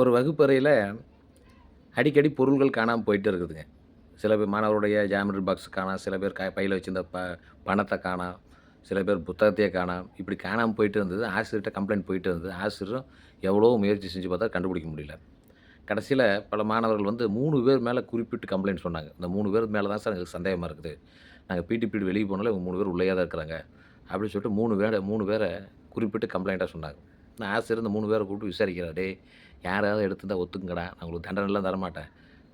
ஒரு வகுப்பறையில் அடிக்கடி பொருள்கள் காணாமல் போயிட்டு இருக்குதுங்க. சில பேர் மாணவருடைய ஜாமெட்ரி பாக்ஸ் காணாம் சில பேர் க பையில் வச்சிருந்த ப பணத்தை காணாம் சில பேர் புத்தகத்தையே காணாம். இப்படி காணாமல் போயிட்டு இருந்தது. ஆசிரியர்கிட்ட கம்ப்ளைண்ட் போயிட்டு இருந்தது. ஆசிரியரும் எவ்வளோ முயற்சி செஞ்சு பார்த்தா கண்டுபிடிக்க முடியல. கடைசியில் பல மாணவர்கள் வந்து மூணு பேர் மேலே குறிப்பிட்டு கம்ப்ளைண்ட் சொன்னாங்க. இந்த மூணு பேர் மேலே தான் சார் எங்களுக்கு சந்தேகமாக இருக்குது. நாங்கள் பிடி பீடி வெளியே போனாலும் இவங்க மூணு பேர் உள்ளேயே தான் இருக்கிறாங்க. அப்படின்னு சொல்லிட்டு மூணு பேரை மூணு பேரை குறிப்பிட்டு கம்ப்ளைண்ட்டாக சொன்னாங்க. நான் ஆசிரியர் இந்த மூணு பேரை கூப்பிட்டு விசாரிக்கிறார் யாராவது எடுத்துருந்தா ஒத்துங்கடா நான் உங்களுக்கு தண்டனைலாம் தரமாட்டேன்.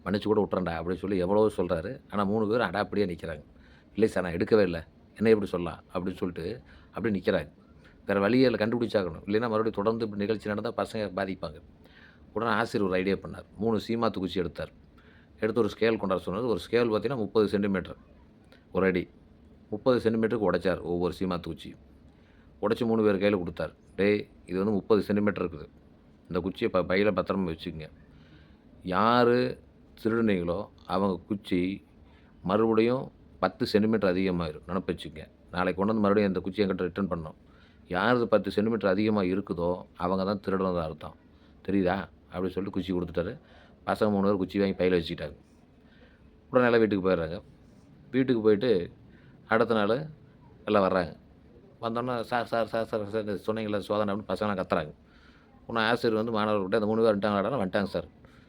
மன்னிச்சு கூட விட்றேன்டா அப்படின்னு சொல்லி எவ்வளோ சொல்கிறாரு ஆனால் மூணு பேரும் அடாப்படியே நிற்கிறாங்க இல்லை சார் நான் எடுக்கவே இல்லை. என்ன எப்படி சொல்லலாம்? அப்படின்னு சொல்லிட்டு அப்படியே நிற்கிறாங்க வேறு வழியில் கண்டுபிடிச்சாகணும். இல்லைன்னா மறுபடியும் தொடர்ந்து இப்படி நிகழ்ச்சி நடந்தால் பசங்க பாதிப்பாங்க. உடனே ஆசிரியர் ஒரு ஐடியா பண்ணார். மூணு சீமாத்து குச்சி எடுத்தார். எடுத்து ஒரு ஸ்கேல் கொண்டாட சொன்னார். ஒரு ஸ்கேல் பார்த்தீங்கன்னா முப்பது சென்டிமீட்டர் ஒரு அடி. முப்பது சென்டிமீட்டருக்கு உடைச்சார் ஒவ்வொரு சீமா குச்சி உடச்சி மூணு பேர் கையில் கொடுத்தார். டேய் இது வந்து முப்பது சென்டிமீட்டர் இருக்குது. இந்த குச்சியை ப பையில் பத்திரமா வச்சுக்கோங்க. யார் திருடுனீங்களோ அவங்க குச்சி மறுபடியும் பத்து சென்டிமீட்டர் அதிகமாகிடும் நினப்பு வச்சுக்கங்க. நாளைக்கு கொண்டு வந்து மறுபடியும் அந்த குச்சி என்கிட்ட ரிட்டர்ன் பண்ணணும். யார் பத்து சென்டிமீட்டர் அதிகமாக இருக்குதோ அவங்க தான் திருடுனது அர்த்தம். தெரியுதா? அப்படின்னு சொல்லிட்டு குச்சி கொடுத்துட்டாரு. பசங்க மூணு பேர் குச்சி வாங்கி பையில் வச்சுக்கிட்டாங்க. உடனே வீட்டுக்கு போயிடுறாங்க. வீட்டுக்கு போயிட்டு அடுத்த நாள் எல்லாம் வர்றாங்க. வந்தோன்னே sir sir sir sir sir சொன்னீங்களே சோதனை அப்படின்னு பசங்களாம் கத்துறாங்க. ஒன்று ஆசிரியர் வந்து மாணவர்கிட்ட அந்த மூணு பேர் வந்துட்டாங்கடா வந்துட்டாங்க சார்.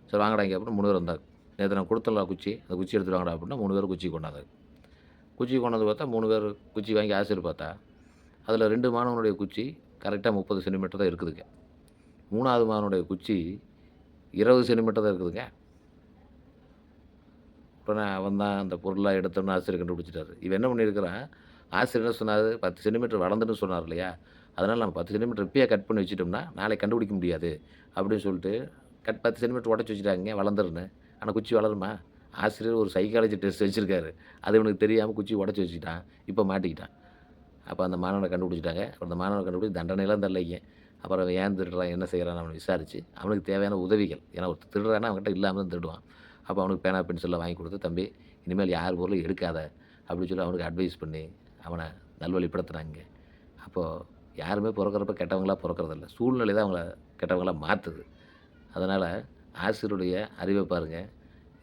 சார் வாங்கடாங்க அப்புறம் மூணு பேர் வந்தாங்க. நேற்று நான் கொடுத்தல குச்சி அந்த குச்சி எடுத்துட்டு வாங்கடா அப்படின்னா மூணு பேர் குச்சி கொண்டாந்தாங்க. குச்சி கொண்டாந்து பார்த்தா மூணு பேர் குச்சி வாங்கி ஆசிரியர் பார்த்தா அதில் ரெண்டு மாணவனுடைய குச்சி கரெக்டாக முப்பது சென்டிமீட்டர் தான் இருக்குதுங்க. மூணாவது மாணவனுடைய குச்சி இருபது சென்டிமீட்டர் தான் இருக்குதுங்க. உடனே அவன் தான் அந்த பொருளாக எடுத்தோம்னு ஆசிரியர் கண்டுபிடிச்சிட்டாரு. இவன் என்ன பண்ணியிருக்கிறான்? ஆசிரியர் என்ன சொன்னார்? பத்து சென்டிமீட்டர் வளர்ந்துன்னு சொன்னார் இல்லையா? அதனால் நம்ம பத்து சென்டிமீட்டர் இப்பயே கட் பண்ணி வச்சுட்டோம்னா நாளைக்கு கண்டுபிடிக்க முடியாது அப்படின்னு சொல்லிட்டு கட் பத்து சென்டிமீட்டர் உடச்சி வச்சுட்டாங்க வளர்ந்துருன்னு ஆனால் குச்சி வளருமா? ஆசிரியர் ஒரு சைக்காலஜி டெஸ்ட் வச்சுருக்காரு. அது இவனுக்கு தெரியாமல் குச்சி உடச்சி வச்சுக்கிட்டான் இப்போ மாட்டிக்கிட்டான். அப்போ அந்த மாணவனை கண்டுபிடிச்சிட்டாங்க. அப்புறம் அந்த மாணவனை கண்டுபிடிச்சி தண்டனைலாம் தரலைங்க. அப்புறம் அவன் ஏன் திருடுறான் என்ன செய்கிறான் அவனை விசாரித்து அவனுக்கு தேவையான உதவிகள். ஏன்னா ஒரு திருடுறான்னா அவன்கிட்ட இல்லாமல் தான் திருடுவான். அப்போ அவனுக்கு பேனா பென்சில்லாம் வாங்கி கொடுத்து தம்பி இனிமேல் யார் பொருளும் எடுக்காத அப்படின்னு சொல்லி அவனுக்கு அட்வைஸ் பண்ணி அவனை நல்வழிப்படுத்துனாங்க. அப்போது யாருமே பிறக்கிறப்ப கெட்டவங்களாக பிறக்கறதில்ல. சூழ்நிலை தான் அவங்கள கெட்டவங்களாக மாற்றுது அதனால் ஆசிரியருடைய அறிவை பாருங்கள்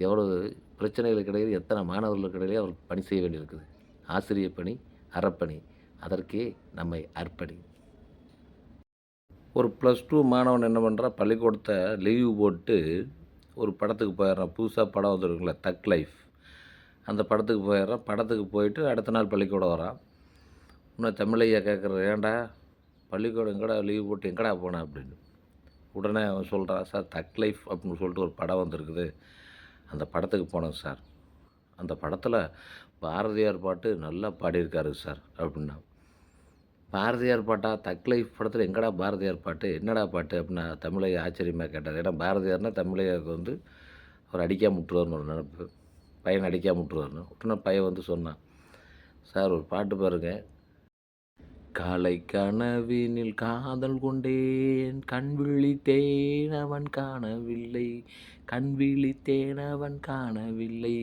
எவ்வளோ பிரச்சனைகளுக்கு இடையில் எத்தனை மாணவர்களுக்கு இடையிலே அவர் பணி செய்ய வேண்டியிருக்குது. ஆசிரியர் பணி அறப்பணி அதற்கே நம்மை அர்ப்பணி. ஒரு ப்ளஸ் டூ மாணவன் என்ன பண்ணுறான் பள்ளிக்கூடத்தை லீவு போட்டு ஒரு படத்துக்கு போயிடுறான் புதுசாக படம் வந்துருக்குல்ல தக் லைஃப் அந்த படத்துக்கு போயிடுறான் படத்துக்கு போயிட்டு அடுத்த நாள் பள்ளிக்கூடம் வரான் இன்னும் தமிழையா கேட்குற ஏன்டா? பள்ளிக்கூடம் எங்கடா லீவ் போட்டு எங்கடா போனேன் அப்படின்னு. உடனே அவன் சொல்கிறான் சார் தக் லைஃப் அப்படின்னு சொல்லிட்டு ஒரு படம் வந்திருக்குது. அந்த படத்துக்கு போனேன் சார். அந்த படத்தில் பாரதியார் பாட்டு நல்லா பாடியிருக்காரு சார் அப்படின்னா. பாரதியார் பாட்டா? தக் லைஃப் படத்தில் எங்கடா பாரதியார் பாட்டு? என்னடா பாட்டு? அப்படின்னா தமிழை ஆச்சரியமாக கேட்டார். ஏன்னா பாரதியார்னா தமிழையாவுக்கு வந்து அவர் அடிக்காம முட்டுருவார்னு ஒரு நினப்பு. பையன் அடிக்காம முட்டுருவார்னு உடனே பையன் வந்து சொன்னான். சார் ஒரு பாட்டு பாருங்க. காலை கனவினில் காதல் கொண்டேன். கண் விழித்தேன் அவன் காணவில்லை. கண் விழித்தேன் அவன் காணவில்லை.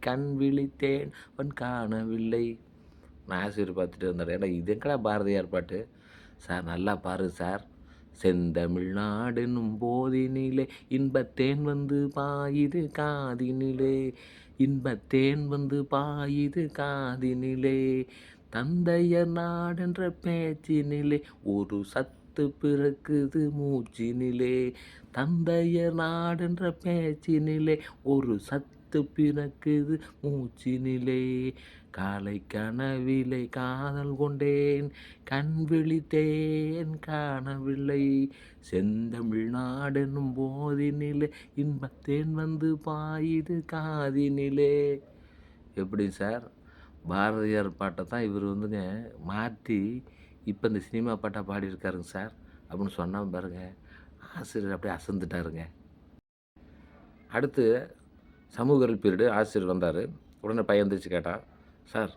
கண் விழித்தேன் அவன் காணவில்லை. நான் ஆசிரியர் பார்த்துட்டு இருந்தார் ஏன்னா இது எங்கடா பாரதியார் பாட்டு? சார் நல்லா பாரு சார். செந்தமிழ்நாடுன்னும் போதினிலே இன்பத்தேன் வந்து பாயுது காதினிலே. இன்பத்தேன் வந்து பாயுது காதினிலே. தந்தையர் நாடென்ற பேச்சினிலே ஒரு சத்து பிறக்குது மூச்சினிலே. தந்தையர் நாடென்ற பேச்சினிலே ஒரு சத்து பிறக்குது மூச்சினிலே. காலை கனவிலை காதல் கொண்டேன் கண் விழித்தேன் காணவில்லை. செந்தமிழ்நாடெனும் போதினிலே இன்பத்தேன் வந்து பாயுது காதினிலே. எப்படி சார்? பாரதியார் பாட்டை தான் இவர் வந்துங்க மாற்றி இப்போ இந்த சினிமா பாட்டாக பாடியிருக்காருங்க சார் அப்படின்னு சொன்னால் பாருங்க ஆசிரியர் அப்படியே அசந்துட்டாருங்க. அடுத்து சமூக பீரியடு ஆசிரியர் வந்தார். உடனே பையன் எந்திரிச்சு கேட்டான் சார்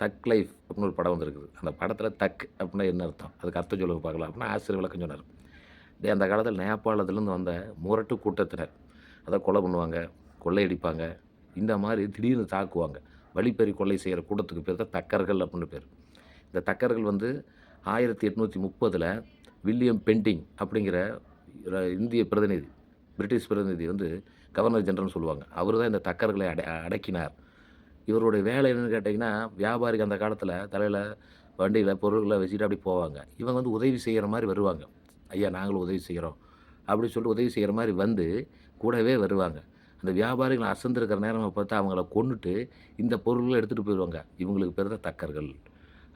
தக் லைஃப் அப்படின்னு ஒரு படம் வந்திருக்குது. அந்த படத்தில் தக் அப்படின்னா என்ன அர்த்தம்? அதுக்கு அர்த்தம் சொல்லுங்க பார்க்கலாம் அப்படின்னா ஆசிரியர் விளக்கம் சொன்னார். டே அந்த காலத்தில் நேபாளத்துலேருந்து வந்த முரட்டு கூட்டத்தினர் அதை கொலை பண்ணுவாங்க கொள்ளையடிப்பாங்க இந்த மாதிரி திடீர்னு தாக்குவாங்க. வழிப்பறி கொள்ளை செய்கிற கூட்டத்துக்கு பேர் தான் தக்கர்கள் அப்படின்னு பேர். இந்த தக்கர்கள் வந்து ஆயிரத்தி எட்நூற்றி முப்பதில் வில்லியம் பெண்டிங் அப்படிங்கிற இந்திய பிரதிநிதி பிரிட்டிஷ் பிரதிநிதி வந்து கவர்னர் ஜெனரல்னு சொல்லுவாங்க. அவர் தான் இந்த தக்கர்களை அடை அடக்கினார். இவருடைய வேலை என்னென்னு கேட்டிங்கன்னா வியாபாரிக்கு அந்த காலத்தில் தலையில் வண்டியில் பொருள்களை வச்சுட்டு அப்படி போவாங்க. இவங்க வந்து உதவி செய்கிற மாதிரி வருவாங்க. ஐயா நாங்களும் உதவி செய்கிறோம் அப்படி சொல்லிட்டு உதவி செய்கிற மாதிரி வந்து கூடவே வருவாங்க. அந்த வியாபாரிகள் அசந்திருக்கிற நேரம் பார்த்தா அவங்கள கொண்டுட்டு இந்த பொருள்களை எடுத்துகிட்டு போயிடுவாங்க இவங்களுக்கு பேர் தான் தக்கர்கள்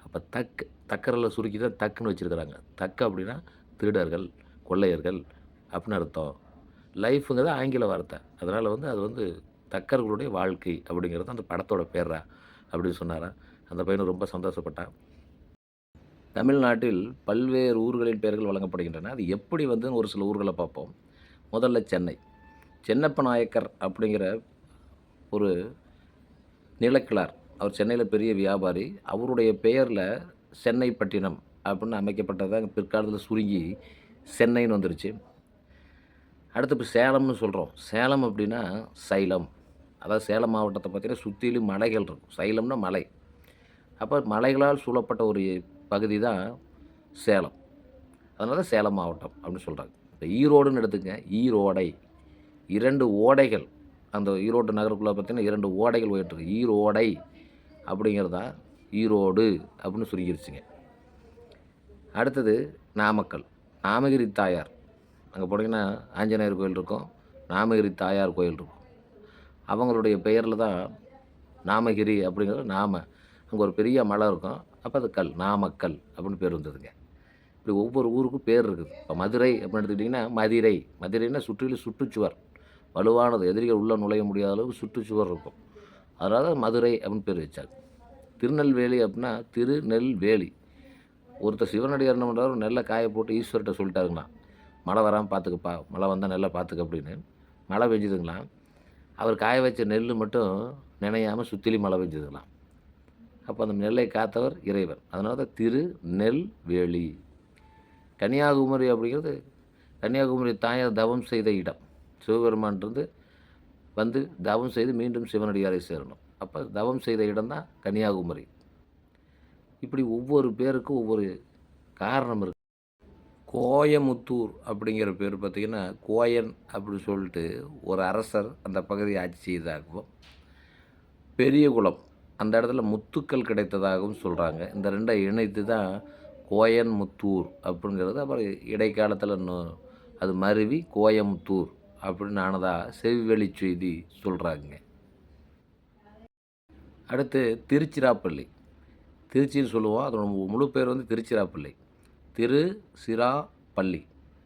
அப்போ தக் தக்கரில் சுருக்கி தான் தக்குன்னு வச்சுருக்கிறாங்க. தக்கு அப்படின்னா திருடர்கள் கொள்ளையர்கள் அப்படின்னு அர்த்தம். லைஃபுங்கிறது ஆங்கில வார்த்தை. அதனால் வந்து அது வந்து தக்கர்களுடைய வாழ்க்கை அப்படிங்கிறது அந்த படத்தோட பேரா அப்படின்னு சொன்னாரா. அந்த பையனும் ரொம்ப சந்தோஷப்பட்டான். தமிழ்நாட்டில் பல்வேறு ஊர்களின் பெயர்கள் வழங்கப்படுகின்றன. அது எப்படி வந்துன்னு ஒரு சில ஊர்களை பார்ப்போம். முதல்ல சென்னை. சென்னப்ப நாயக்கர் அப்படிங்கிற ஒரு நிலக்கிழார். அவர் சென்னையில் பெரிய வியாபாரி. அவருடைய பெயரில் சென்னை பட்டினம் அப்படின்னு அமைக்கப்பட்டதாக பிற்காலத்தில் சுருங்கி சென்னைன்னு வந்துருச்சு. அடுத்து இப்போ சேலம்னு சொல்கிறோம். சேலம் அப்படின்னா சைலம். அதாவது சேலம் மாவட்டத்தை பார்த்தீங்கன்னா சுற்றிலும் மலைகள் இருக்கும். சைலம்னா மலை. அப்போ மலைகளால் சூழப்பட்ட ஒரு பகுதி தான் சேலம். அதனால தான் சேலம் மாவட்டம் அப்படின்னு சொல்கிறாங்க. இப்போ ஈரோடுன்னு எடுத்துங்க ஈரோடை. இரண்டு ஓடைகள். அந்த ஈரோடு நகருக்குள்ளே பார்த்தீங்கன்னா இரண்டு ஓடைகள் போயிட்டுருக்கு ஈரோடை அப்படிங்கிறது தான் ஈரோடு அப்படின்னு சுருங்கிருச்சுங்க. அடுத்தது நாமக்கல். நாமகிரி தாயார். அங்கே போனீங்கன்னா ஆஞ்சநேயர் கோயில் இருக்கும் நாமகிரி தாயார் கோயில் இருக்கும். அவங்களுடைய பெயரில் தான் நாமகிரி அப்படிங்கிறது நாம. அங்கே ஒரு பெரிய மலை இருக்கும். அப்போ அது கல் நாமக்கல் அப்படின்னு பேர் இருந்ததுங்க இப்படி ஒவ்வொரு ஊருக்கும் பேர் இருக்குது. இப்போ மதுரை அப்படின்னு எடுத்துக்கிட்டிங்கன்னா மதிரை. மதுரைன்னா சுற்றிலும் சுற்றுச்சுவர். வலுவானது. எதிரிகள் உள்ளே நுழைய முடியாத அளவுக்கு சுற்றுச்சுவர் இருக்கும். அதனால் மதுரை அப்படின்னு பேர் வச்சாங்க. திருநெல்வேலி அப்படின்னா திருநெல்வேலி. ஒருத்தர் சிவனடியார் என்ன பண்ணுறாரு நெல்லை காய போட்டு ஈஸ்வர்கிட்ட சொல்லிட்டாருங்கண்ணா மழை வராமல் பார்த்துக்கப்பா மழை வந்தால் நல்லா பார்த்துக்க அப்படின்னு. மழை பெஞ்சுதுங்களாம். அவர் காய வச்ச நெல் மட்டும் நினையாமல் சுற்றிலும் மழை பெஞ்சுதுங்களாம். அப்போ அந்த நெல்லை காத்தவர் இறைவர் அதனால தான் திரு நெல் வேலி. கன்னியாகுமரி அப்படிங்கிறது கன்னியாகுமரி தாயார் தவம் செய்த இடம். சிவபெருமான் இருந்து வந்து தவம் செய்து மீண்டும் சிவனடியாரை சேரணும். அப்போ தவம் செய்த இடம் தான் கன்னியாகுமரி. இப்படி ஒவ்வொரு பேருக்கும் ஒவ்வொரு காரணம் இருக்குது கோயமுத்தூர் அப்படிங்கிற பேர் பார்த்திங்கன்னா கோயன் அப்படின்னு சொல்லிட்டு ஒரு அரசர் அந்த பகுதியை ஆட்சி செய்ததாகவும் பெரியகுளம் அந்த இடத்துல முத்துக்கள் கிடைத்ததாகவும் சொல்கிறாங்க இந்த ரெண்டை இணைத்து தான் கோயன் முத்தூர் அப்படிங்கிறது அப்புறம் இடைக்காலத்தில் இன்னும் அது மருவி கோயமுத்தூர் அப்படின்னு ஆனதாக செவ்வெளி செய்தி சொல்கிறாங்க அடுத்து திருச்சிராப்பள்ளி. திருச்சின்னு சொல்லுவோம். அதோட மு- முழு பேர் வந்து திருச்சிராப்பள்ளி. திரு சிரா பள்ளி.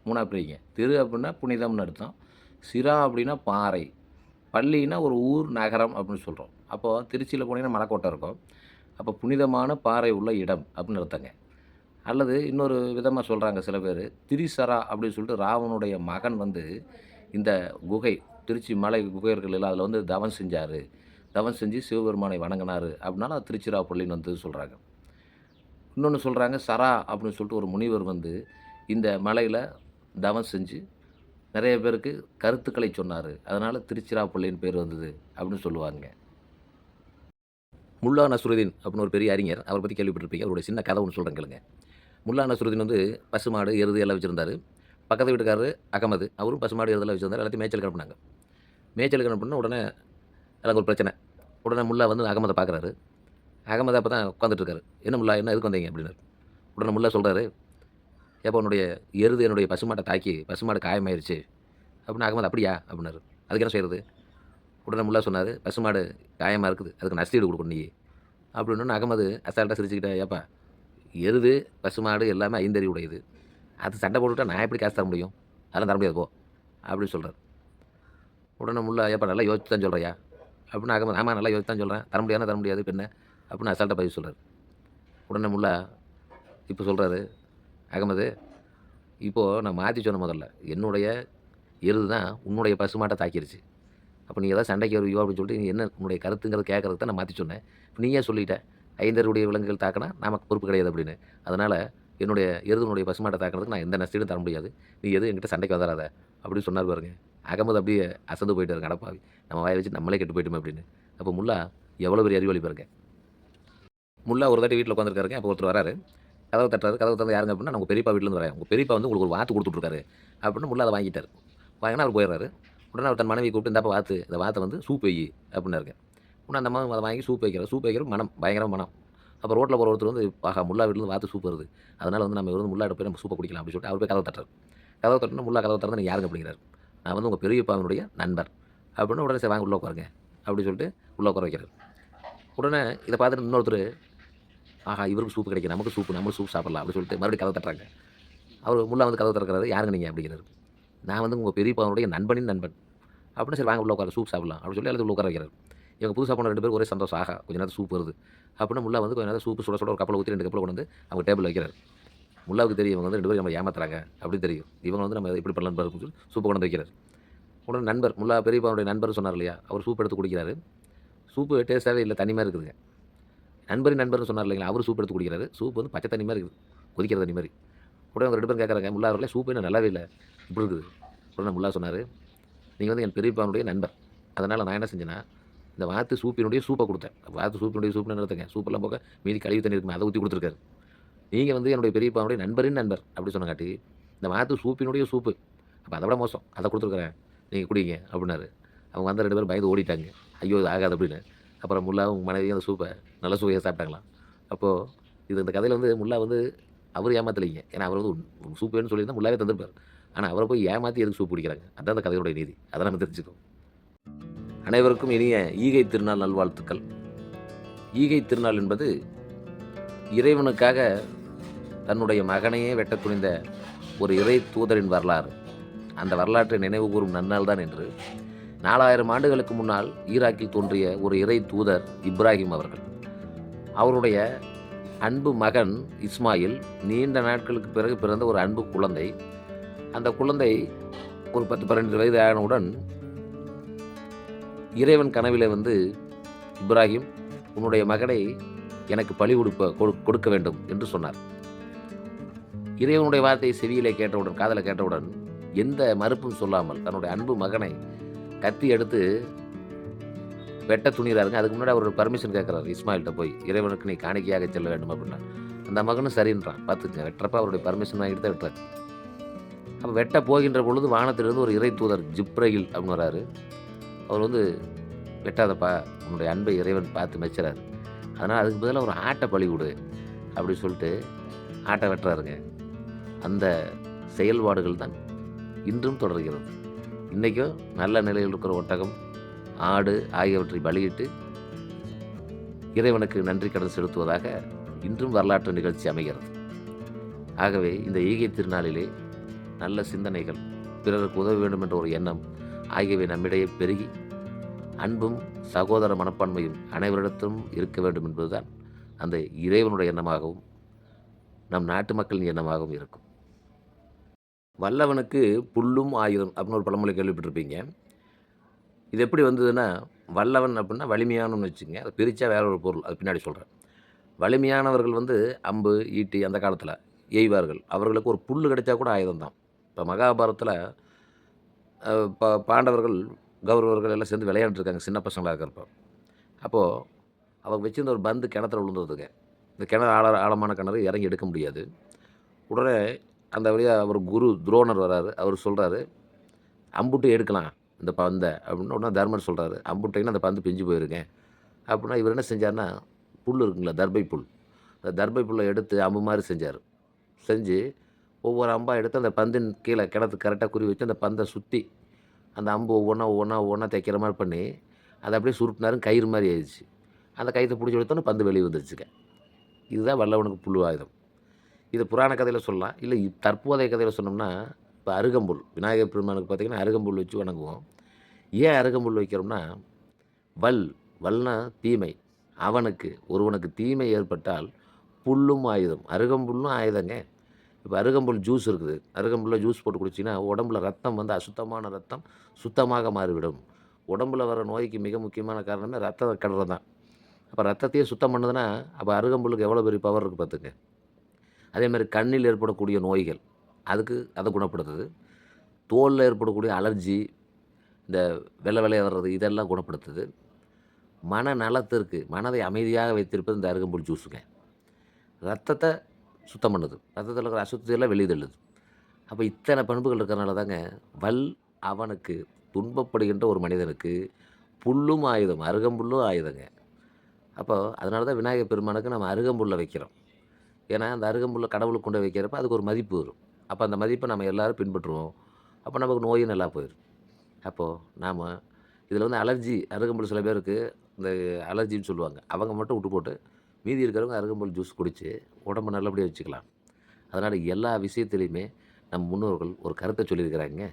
மூணாக பிரிங்க திரு அப்படின்னா புனிதம்னு அர்த்தம். சிரா அப்படின்னா பாறை. பள்ளின்னா ஒரு ஊர் நகரம் அப்படின்னு சொல்கிறோம் அப்போது திருச்சியில் போனீங்கன்னா மலைக்கோட்டை இருக்கும். அப்போ புனிதமான பாறை உள்ள இடம் அப்படின்னு அர்த்தங்க. அல்லது இன்னொரு விதமாக சொல்கிறாங்க சில பேர். திரிசரா அப்படின்னு சொல்லிட்டு ராவனுடைய மகன் வந்து இந்த குகை திருச்சி மலை குகைகள் இல்லை அதில் வந்து தவம் செஞ்சார். தவம் செஞ்சு சிவபெருமானை வணங்கினார். அப்படின்னால அது திருச்சிராப்பள்ளின்னு வந்து சொல்கிறாங்க இன்னொன்று சொல்கிறாங்க சரா அப்படின்னு சொல்லிட்டு ஒரு முனிவர் வந்து இந்த மலையில் தவம் செஞ்சு நிறைய பேருக்கு கருத்துக்களை சொன்னார். அதனால் திருச்சிராப்பள்ளின்னு பேர் வந்தது அப்படின்னு சொல்லுவாங்க முல்லா நசுருதீன் அப்படின்னு ஒரு பெரிய அறிஞர். அவரை பற்றி கேள்விப்பட்டிருப்பீங்க. அவருடைய சின்ன கதை ஒன்று சொல்கிறேன் கேளுங்க. முல்லா நசுருதீன் வந்து பசுமாடு எருது எல்லாம் வச்சுருந்தாரு. பக்கத்து வீட்டுக்காரர் அகமது அவரும் பசுமாடு எருதெல்லாம் வச்சுருந்தார். எல்லாத்தையும் மேய்ச்சல் கிளப்பினாங்க மேய்ச்சல் கிளப்பினா உடனே எனக்கு ஒரு பிரச்சனை. உடனே முல்லா வந்து அகமதை பார்க்குறாரு அகமது அப்போ தான் உட்காந்துட்ருக்காரு என்ன முல்லா என்ன எதுக்கு வந்தீங்க? அப்படின்னாரு. உடனே முல்லா சொல்கிறாரு ஏப்பா உன்னுடைய எருது என்னுடைய பசுமாட்டை தாக்கி பசுமாடு காயமாயிருச்சு. அப்படின்னு அகமது அப்படியா? அப்படின்னாரு. அதுக்கு என்ன செய்கிறது உடனே முல்லா சொன்னார் பசுமாடு காயமாக இருக்குது அதுக்கு நஷ்டீடு கொடுக்கணும் நீ. அப்படின்னு அகமது அசால்ட்டாக சிரிச்சுக்கிட்டே ஏப்பா எருது பசுமாடு எல்லாமே ஐந்தறி உடையது. அது சண்டை போட்டுவிட்டா நான் எப்படி காசு தர முடியும்? அதெல்லாம் தர முடியாது போ. அப்படின்னு சொல்கிறார் உடனே முல்லா ஏப்பா நல்லா யோசிச்சு தான் சொல்கிறியா அப்படின்னு அகமது ஆமாம் நல்லா யோசிச்சு தான் சொல்கிறேன் தர முடியாதுன்னா தர முடியாது பின்ன. அப்படின்னு அசால்ட்டாக பதிவு சொல்கிறார் உடனே முல்லா இப்போ சொல்கிறாரு அகமது இப்போது நான் மாற்றி சொன்ன முதல்ல என்னுடைய எருது தான் உன்னுடைய பசுமாட்டை தாக்கிருச்சு. அப்போ நீ ஏதாவது சண்டைக்கு வருவியோ அப்படின்னு சொல்லிட்டு நீ என்ன உன்னுடைய கருத்துங்கிறது கேட்கறது தான் நான் மாற்றி சொன்னேன். இப்போ நீயே சொல்லிட்டேன் ஐந்தருடைய விலங்குகள் தாக்கினா நமக்கு பொறுப்பு கிடையாது அப்படின்னு. அதனால் என்னுடைய எருதுனுடைய பசுமாட்டை தாக்கிறதுக்கு நான் எந்த நஷ்டீடும் தர முடியாது. நீ எதுவும் என்கிட்ட சண்டைக்கு வந்துடாத அப்படின்னு சொன்னார் பாருங்க. அகமது அப்படியே அசந்து போயிட்டாரு கடப்பாவி. நம்ம வாயை வச்சு நம்மளே கெட்டு போயிட்டோமே அப்படின்னு. அப்போ முல்லா எவ்வளோ பெரிய அறிவாளி பாருங்க. முல்லா ஒரு தாட்டி வீட்டில் உட்காந்துருக்காருங்க அப்போ ஒருத்தர் வராரு. கதவை தட்டுறாரு. கதவை தந்து யாருங்க அப்படின்னா நம்ம பெரியப்பா வீட்டிலேருந்து வராங்க உங்கள் பெரியப்பா வந்து உங்களுக்கு ஒரு வாத்து கொடுத்துட்ருக்காரு அப்படின்னு முல்லா அதை வாங்கிட்டார். வாங்கினா அவர் போயிடுறாரு. உடனே அவர் தன் மனைவி கூப்பிட்டு இந்தாப்பா வாத்து அந்த வாத்தை வந்து சூப் வை அப்படின்னாருங்க உடனே அந்த அம்மா அதை வாங்கி சூப் வைக்கிறார். சூப் வைக்கிற மனம் பயங்கர மனம். அப்போ ரோட்டில் போகிற ஒருத்தர் வந்து ஆகா முல்லா வீட்டிலேருந்து வாத்து சூப் வருது. அதனால் வந்து நம்ம இருந்து முல்லாட்ட போய் நம்ம சூப்பை குடிக்கலாம் அப்படின்னு சொல்லிட்டு அவர் போய் கதவை தட்டுறாரு. கதவை தட்டுனா முல்லா கதவை திறந்து நீங்கள் யாருங்க? அப்படிங்கிறார். நான் வந்து உங்கள் பெரியப்பாவினுடைய நண்பர். அப்படின்னு உடனே சரி வாங்க உள்ளே உட்காருங்க. அப்படின்னு சொல்லிட்டு உள்ளே உட்கார வைக்கிறார். உடனே இதை பார்த்துட்டு இன்னொருத்தர் ஆஹா இவருக்கு சூப்பு கிடைக்கும் நமக்கு சூப்பு நம்ம சூப் சாப்பிடலாம் அப்படின்னு சொல்லிட்டு மறுபடியும் கதை தட்டுறாங்க. அவர் முல்லா வந்து கதை திறக்கிறாரு யாருங்க நீங்கள் அப்படிங்கிறாரு. நான் வந்து உங்கள் பெரியப்பாவுடைய நண்பனின் நண்பன். அப்படின்னு சரி வாங்க உள்ள உட்கார சூப் சாப்பிடலாம். அப்படின்னு சொல்லி எல்லாத்தையும் உள்ள உட்கார வைக்கிறார். இவங்க புதுசாக போன ரெண்டு பேரும் ஒரே சந்தோஷம். ஆகா கொஞ்ச நேரம் சூப் வருது. அப்படின்னு முல்லா வந்து கொஞ்ச நேரம் சூப்பு சுட சுட ஒரு கப்பலை ஊற்றி ரெண்டு கப்பலை கொண்டு வந்து அவங்க டேபிள் வைக்கிறார். முல்லாவுக்கு தெரியும் இவங்க வந்து ரெண்டு பேரும் நம்ம ஏமாத்துறாங்க அப்படின்னு தெரியும். இவங்க வந்து நம்ம இப்படி பண்ணலாம் அப்படின்னு சொல்லி சூப்பை கொண்டு வைக்கிறார். உடனே நண்பர் முல்லா பெரியப்பாவுடைய நண்பர் சொன்னார் இல்லையா அவர் சூப் எடுத்து குடிக்கிறாரு. சூப்பு டேஸ்ட்டாகவே இல்லை தனிமாக இருக்குதுங்க. நண்பரின் நண்பர்னு சொன்னார் இல்லைங்களா? அவர் சூப் எடுத்து குடிக்கிறாரு. சூப் வந்து பச்சை தண்ணி மாதிரி இருக்குது. கொதிக்கிற தண்ணி மாதிரி. உடனே அவங்க ரெண்டு பேரும் கேட்குறாங்க முல்லா அவர்களே சூப் என்ன நல்லாவே இல்லை. இப்படி இருக்குது. உடனே முல்லா சொன்னார் நீங்கள் வந்து என் பெரியப்பாவுடைய நண்பர். அதனால் நான் என்ன செஞ்சேன்னா இந்த வாத்து சூப்பினுடைய சூப்பை கொடுத்தேன். வாத்து சூப்பினுடைய சூப்னு நடத்துங்க சூப்பெல்லாம் போக மீதி கழுவி தண்ணி இருக்குமே அதை ஊற்றி கொடுத்துருக்காரு. நீங்கள் வந்து என்னுடைய பெரியப்பாவுடைய நண்பரின் நண்பர். அப்படி சொன்னங்காட்டி இந்த வாத்து சூப்பினுடைய சூப்பு. அப்போ அதை விட மோசம். அதை கொடுத்துருக்குறேன். நீங்கள் குடிங்க. அப்படின்னாரு. அவங்க வந்து ரெண்டு பேரும் பயந்து ஓடிட்டாங்க. ஐயோ இது ஆகாது அப்படின்னு. அப்புறம் முல்லா உங்கள் மனைவியும் அந்த சூப்பை நல்ல சுவையாக சாப்பிட்டாங்களாம். அப்போது இது இந்த கதையில் வந்து முல்லா வந்து அவர் ஏமாத்தலைங்க. ஏன்னா அவர் வந்து உன் சூப் வேணும்னு சொல்லியிருந்தா முல்லாவே தந்திருப்பார். ஆனால் அவரை போய் ஏமாற்றி எதுக்கு சூப் பிடிக்கிறாங்க? அதான் அந்த கதையோட நீதி. அதை நம்ம தெரிஞ்சுக்கோம். அனைவருக்கும் இனிய ஈகை திருநாள் நல்வாழ்த்துக்கள். ஈகை திருநாள் என்பது இறைவனுக்காக தன்னுடைய மகனையே வெட்ட துணிந்த ஒரு இறை தூதரின் வரலாறு. அந்த வரலாற்றை நினைவு கூறும் நன்னாள் தான் என்று நாலாயிரம் ஆண்டுகளுக்கு முன்னால் ஈராக்கில் தோன்றிய ஒரு இறை தூதர் இப்ராஹிம் அவர்கள். அவருடைய அன்பு மகன் இஸ்மாயில் நீண்ட நாட்களுக்கு பிறகு பிறந்த ஒரு அன்பு குழந்தை. அந்த குழந்தை ஒரு பத்து பன்னெண்டு வயது ஆனவுடன் இறைவன் கனவிலே வந்து இப்ராஹிம் உன்னுடைய மகனை எனக்கு பழி கொடுப்ப கொடு- கொடுக்க வேண்டும் என்று சொன்னார். இறைவனுடைய வார்த்தையை செவியிலே கேட்டவுடன் காதலை கேட்டவுடன் எந்த மறுப்பும் சொல்லாமல் தன்னுடைய அன்பு மகனை கத்தி எடுத்து வெட்ட துணிகிறாருங்க அதுக்கு முன்னாடி அவர் பர்மிஷன் கேட்குறாரு இஸ்மாயில்கிட்ட போய் இறைவனுக்கு நீ காணிக்கையாக செல்ல வேண்டும் அப்படின்னா. அந்த மகனும் சரின்றான். பார்த்துக்கங்க வெட்டுறப்ப அவருடைய பர்மிஷன் வாங்கிட்டு தான் வெட்டுறாரு. அப்போ வெட்ட போகின்ற பொழுது வானத்திலிருந்து ஒரு இறை தூதர் ஜிப்ரகில் அப்படின்னு வராரு. அவர் வந்து வெட்டாதப்பா உன்னுடைய அன்பை இறைவன் பார்த்து மெச்சுறாரு. அதனால் அதுக்கு பதிலாக ஒரு ஆட்டை பழி கொடு அப்படி சொல்லிட்டு ஆட்டை வெட்டுறாருங்க. அந்த செயல்பாடுகள் தான் இன்றும் தொடர்கிறது. இன்றைக்கும் நல்ல நிலையில் இருக்கிற ஒட்டகம் ஆடு ஆகியவற்றை பலியிட்டு இறைவனுக்கு நன்றி கடன் செலுத்துவதாக இன்றும் வரலாற்று நிகழ்ச்சி அமைகிறது. ஆகவே இந்த ஈகை திருநாளிலே நல்ல சிந்தனைகள் பிறருக்கு உதவ வேண்டும் என்ற ஒரு எண்ணம் ஆகியவை நம்மிடையே பெருகி அன்பும் சகோதர மனப்பான்மையும் அனைவரிடத்திலும் இருக்க வேண்டும் என்பதுதான் அந்த இறைவனுடைய எண்ணமாகவும் நம் நாட்டு மக்களின் எண்ணமாகவும் இருக்கும். வல்லவனுக்கு புல்லும் ஆயுதம் அப்படின்னு ஒரு பழமொழி கேள்விப்பட்டிருப்பீங்க. இது எப்படி வந்ததுன்னா வல்லவன் அப்படின்னா வலிமையானவன்னு வச்சுங்க அதை பிரித்தா வேற ஒரு பொருள். அது பின்னாடி சொல்கிறேன் வலிமையானவர்கள் வந்து அம்பு ஈட்டி அந்த காலத்தில் எய்வார்கள். அவர்களுக்கு ஒரு புல் கிடைச்சா கூட ஆயுதம் தான். இப்போ மகாபாரத்தில் ப பாண்டவர்கள் கௌரவர்கள் எல்லாம் சேர்ந்து விளையாண்டுருக்காங்க. சின்ன பசங்களாக இருக்கிறப்ப. அப்போது அவங்க வச்சுருந்த ஒரு பந்து கிணத்துல விழுந்ததுங்க இந்த கிணறு ஆழ ஆழமான கிணறு இறங்கி எடுக்க முடியாது. உடனே அந்த வழியாக அவர் குரு துரோணர் வராரு. அவர் சொல்கிறாரு அம்புட்டு எடுக்கலாம் இந்த பந்தை அப்படின்னு உடனே தர்மர் சொல்கிறாரு அம்புட்டைன்னு அந்த பந்து பிஞ்சு போயிருக்கேன் அப்படின்னா இவர் என்ன செஞ்சார்னா புல் இருக்குங்களா தர்பை புல். அந்த தர்பை புல்லை எடுத்து அம்பு மாதிரி செஞ்சார். செஞ்சு ஒவ்வொரு அம்பாக எடுத்து அந்த பந்தின் கீழே கிணத்து கரெக்டாக குறி வச்சு அந்த பந்தை சுற்றி அந்த அம்பு ஒவ்வொன்றா ஒவ்வொன்றா ஒவ்வொன்றா தைக்கிற மாதிரி பண்ணி அதை அப்படியே சுருட்டினாரு கயிறு மாதிரி ஆயிடுச்சு. அந்த கயிற்றை பிடிச்சி எடுத்தோன்னே பந்து வெளியே வந்துருச்சுங்க. இதுதான் வல்லவனுக்கு புல் ஆயுதம். இது புராண கதையில் சொல்லலாம். இல்லை தற்போதைய கதையில் சொன்னோம்னா இப்போ அருகம்புல் விநாயகர் பெருமானுக்கு பார்த்திங்கன்னா அருகம்புல் வச்சு வணங்குவோம். ஏன் அருகம்புல் வைக்கிறோம்னா வல் வல்னா தீமை. அவனுக்கு ஒருவனுக்கு தீமை ஏற்பட்டால் புல்லும் ஆயுதம். அருகம்புல்லும் ஆயுதங்க. இப்போ அருகம்புல் ஜூஸ் இருக்குது. அருகம்புல்ல ஜூஸ் போட்டு குடிச்சிங்கன்னா உடம்புல ரத்தம் வந்து அசுத்தமான ரத்தம் சுத்தமாக மாறிவிடும். உடம்புல வர நோய்க்கு மிக முக்கியமான காரணமே ரத்த கடலை தான் அப்போ ரத்தத்தையே சுத்தம் பண்ணுதுன்னா அப்போ அருகம்புல்லுக்கு எவ்வளோ பெரிய பவர் இருக்குது பார்த்துங்க அதே மாதிரி கண்ணில் ஏற்படக்கூடிய நோய்கள் அதுக்கு அதை குணப்படுத்துது. தோலில் ஏற்படக்கூடிய அலர்ஜி இந்த வெள்ளை வெள்ளையாக வர்றது இதெல்லாம் குணப்படுத்துது. மன நலத்திற்கு மனதை அமைதியாக வைத்திருப்பது இந்த அருகம்புல் ஜூஸுங்க. ரத்தத்தை சுத்தம் பண்ணுது. ரத்தத்தில் இருக்கிற அசுத்தியெல்லாம் வெளியே தள்ளுது. அப்போ இத்தனை பண்புகள் இருக்கிறனால தாங்க வல் அவனுக்கு துன்பப்படுகின்ற ஒரு மனிதனுக்கு புல்லும் ஆயுதம் அருகம்புல்லும் ஆயுதங்க. அப்போ அதனால தான் விநாயகர் பெருமானுக்கு நம்ம அருகம்புல்லை வைக்கிறோம். ஏன்னா அந்த அருகம்புள்ள கடவுளுக்கு கொண்டு வைக்கிறப்ப அதுக்கு ஒரு மதிப்பு வரும். அப்போ அந்த மதிப்பை நம்ம எல்லாரும் பின்பற்றுவோம். அப்போ நமக்கு நோயும் நல்லா போயிடும். அப்போது நாம் இதில் வந்து அலர்ஜி அருகம்புல் சில பேருக்கு இந்த அலர்ஜின்னு சொல்லுவாங்க. அவங்க மட்டும் விட்டு போட்டு மீதி இருக்கிறவங்க அருகம்புல் ஜூஸ் குடித்து உடம்பு நல்லபடியாக வச்சுக்கலாம். அதனால் எல்லா விஷயத்துலையுமே நம் முன்னோர்கள் ஒரு கருத்தை சொல்லியிருக்கிறாங்க.